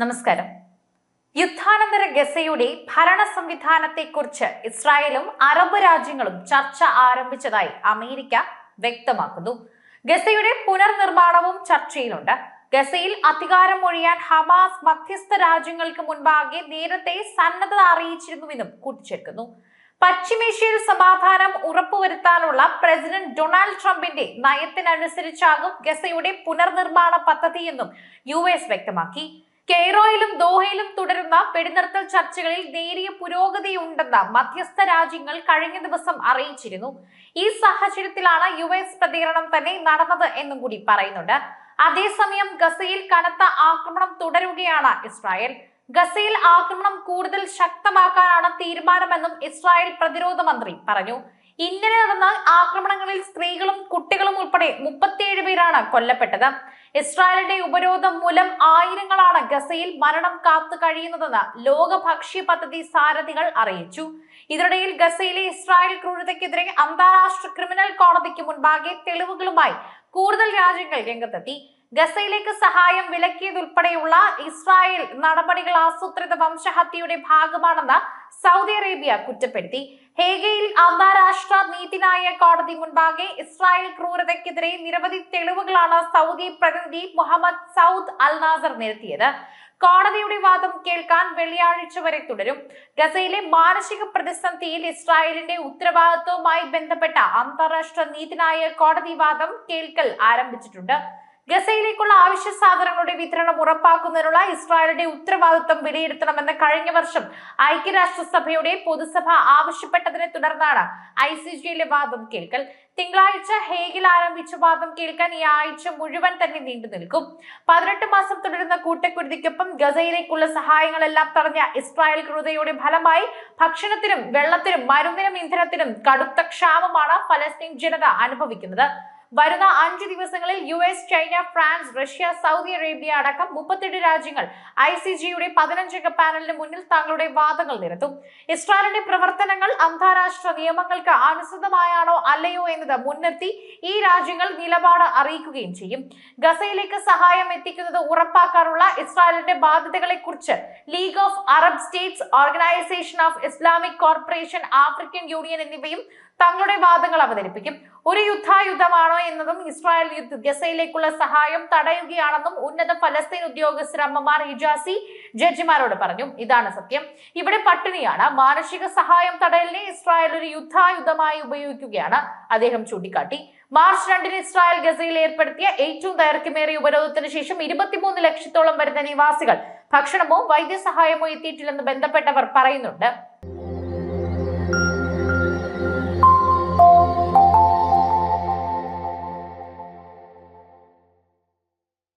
നമസ്കാരം. യുദ്ധാനന്തര ഗസയുടെ ഭരണ സംവിധാനത്തെക്കുറിച്ച് ഇസ്രായേലും അറബ് രാജ്യങ്ങളും ചർച്ച ആരംഭിച്ചതായി അമേരിക്ക വ്യക്തമാക്കുന്നു. ഗസയുടെ പുനർനിർമ്മാണവും ചർച്ചയിലുണ്ട്. ഗസയിൽ അധികാരം ഒഴിയാൻ ഹമാസ് മധ്യസ്ഥ രാജ്യങ്ങൾക്ക് മുൻപാകെ നേരത്തെ സന്നദ്ധത അറിയിച്ചിരുന്നുവെന്നും കൂട്ടിച്ചേർക്കുന്നു. പശ്ചിമേഷ്യയിൽ സമാധാനം ഉറപ്പുവരുത്താനുള്ള പ്രസിഡന്റ് ഡൊണാൾഡ് ട്രംപിന്റെ നയത്തിനനുസരിച്ചാകും ഗസയുടെ പുനർനിർമ്മാണ പദ്ധതിയെന്നും യു എസ് വ്യക്തമാക്കി. കെയ്റോയിലും ദോഹയിലും തുടരുന്ന വെടിനിർത്തൽ ചർച്ചകളിൽ നേരിയ പുരോഗതിയുണ്ടെന്ന് മധ്യസ്ഥ രാജ്യങ്ങൾ കഴിഞ്ഞ ദിവസം അറിയിച്ചിരുന്നു. ഈ സാഹചര്യത്തിലാണ് യു എസ് പ്രതികരണം തന്നെ നടന്നത് എന്നും കൂടി പറയുന്നുണ്ട്. അതേസമയം ഗസയിൽ കനത്ത ആക്രമണം തുടരുകയാണ് ഇസ്രായേൽ. ഗസയിൽ ആക്രമണം കൂടുതൽ ശക്തമാക്കാനാണ് തീരുമാനമെന്നും ഇസ്രായേൽ പ്രതിരോധ മന്ത്രി പറഞ്ഞു. ഇന്നലെ നടന്ന ആക്രമണങ്ങളിൽ സ്ത്രീകളും കുട്ടികളും ഉൾപ്പെടെ മുപ്പത്തിയേഴ് പേരാണ് കൊല്ലപ്പെട്ടത്. ഇസ്രായേലിന്റെ ഉപരോധം മൂലം ആയിരങ്ങളാണ് ഗസയിൽ മരണം കാത്തു കഴിയുന്നതെന്ന് ലോക ഭക്ഷ്യ പദ്ധതി സാരഥികൾ അറിയിച്ചു. ഇതിനിടയിൽ ഗസയിലെ ഇസ്രായേൽ ക്രൂരതയ്ക്കെതിരെ അന്താരാഷ്ട്ര ക്രിമിനൽ കോടതിക്ക് മുൻപാകെ തെളിവുകളുമായി കൂടുതൽ രാജ്യങ്ങൾ രംഗത്തെത്തി. ഗസയിലേക്ക് സഹായം വിലക്കിയതുൾപ്പെടെയുള്ള ഇസ്രായേൽ നടപടികൾ ആസൂത്രിത വംശഹത്യയുടെ ഭാഗമാണെന്ന് സൗദി അറേബ്യ കുറ്റപ്പെടുത്തി. ഹേഗയിൽ അന്താരാഷ്ട്ര നീതിന്യായ കോടതി മുൻപാകെ ഇസ്രായേൽ ക്രൂരതയ്ക്കെതിരെ നിരവധി തെളിവുകളാണ് സൗദി പ്രതിനിധി മുഹമ്മദ് സൗദ് അൽ നാസർ നിരത്തിയത്. കോടതിയുടെ വാദം കേൾക്കാൻ വെള്ളിയാഴ്ച വരെ തുടരും. ഗസയിലെ മാനസിക പ്രതിസന്ധിയിൽ ഇസ്രായേലിന്റെ ഉത്തരവാദിത്വവുമായി ബന്ധപ്പെട്ട അന്താരാഷ്ട്ര നീതിന്യായ കോടതി വാദം കേൾക്കൽ ആരംഭിച്ചിട്ടുണ്ട്. ഗസയിലേക്കുള്ള ആവശ്യ സാധനങ്ങളുടെ വിതരണം ഉറപ്പാക്കുന്നതിനുള്ള ഇസ്രായേലിന്റെ ഉത്തരവാദിത്വം വിലയിരുത്തണമെന്ന് കഴിഞ്ഞ വർഷം ഐക്യരാഷ്ട്രസഭയുടെ പൊതുസഭ ആവശ്യപ്പെട്ടതിനെ തുടർന്നാണ് ഐ സി ജിയിലെ വാദം കേൾക്കൽ. തിങ്കളാഴ്ച ഹേഗിൽ ആരംഭിച്ച വാദം കേൾക്കാൻ ഈ ആഴ്ച മുഴുവൻ തന്നെ നീണ്ടു നിൽക്കും. പതിനെട്ട് മാസം തുടരുന്ന കൂട്ടക്കുരുതിക്കൊപ്പം ഗസയിലേക്കുള്ള സഹായങ്ങളെല്ലാം തടഞ്ഞ ഇസ്രായേൽ ക്രൂതയുടെ ഫലമായി ഭക്ഷണത്തിനും വെള്ളത്തിനും മരുന്നിനും ഇന്ധനത്തിനും കടുത്ത ക്ഷാമമാണ് ഫലസ്തീൻ ജനത അനുഭവിക്കുന്നത്. വരുന്ന അഞ്ച് ദിവസങ്ങളിൽ U S China France Russia Saudi Arabia അടക്കം മുപ്പത്തെട്ട് രാജ്യങ്ങൾ ഐ സി ജിയുടെ പതിനഞ്ചംഗ പാനലിന് മുന്നിൽ തങ്ങളുടെ വാദങ്ങൾ നിരത്തും. ഇസ്രായേലിന്റെ പ്രവർത്തനങ്ങൾ അന്താരാഷ്ട്ര നിയമങ്ങൾക്ക് അനുസൃതമായാണോ അല്ലയോ എന്നത് മുൻനിർത്തി ഈ രാജ്യങ്ങൾ നിലപാട് അറിയിക്കുകയും ചെയ്യും. ഗസയിലേക്ക് സഹായം എത്തിക്കുന്നത് ഉറപ്പാക്കാനുള്ള ഇസ്രായേലിന്റെ ബാധ്യതകളെ കുറിച്ച് league of Arab states organisation of Islamic corporation African union എന്നിവയും തങ്ങളുടെ വാദങ്ങൾ അവതരിപ്പിക്കും. ഒരു യുദ്ധായുധമാണോ എന്നതും ഇസ്രായേൽ ഗസയിലേക്കുള്ള സഹായം തടയുകയാണെന്നും ഉന്നത ഫലസ്തീൻ ഉദ്യോഗസ്ഥർ അമ്മമാർ ഇജാസി ജഡ്ജിമാരോട് പറഞ്ഞു. ഇതാണ് സത്യം. ഇവിടെ പട്ടിണിയാണ്. മാനുഷിക സഹായം തടയലിനെ ഇസ്രായേൽ ഒരു യുദ്ധായുധമായി ഉപയോഗിക്കുകയാണ് അദ്ദേഹം ചൂണ്ടിക്കാട്ടി. മാർച്ച് രണ്ടിന് ഇസ്രായേൽ ഗസയിൽ ഏർപ്പെടുത്തിയ ഏറ്റവും ദൈർഘ്യമേറിയ ഉപരോധത്തിന് ശേഷം ഇരുപത്തിമൂന്ന് ലക്ഷത്തോളം വരുന്ന നിവാസികൾ ഭക്ഷണമോ വൈദ്യസഹായമോ എത്തിയിട്ടില്ലെന്ന് ബന്ധപ്പെട്ടവർ പറയുന്നുണ്ട്.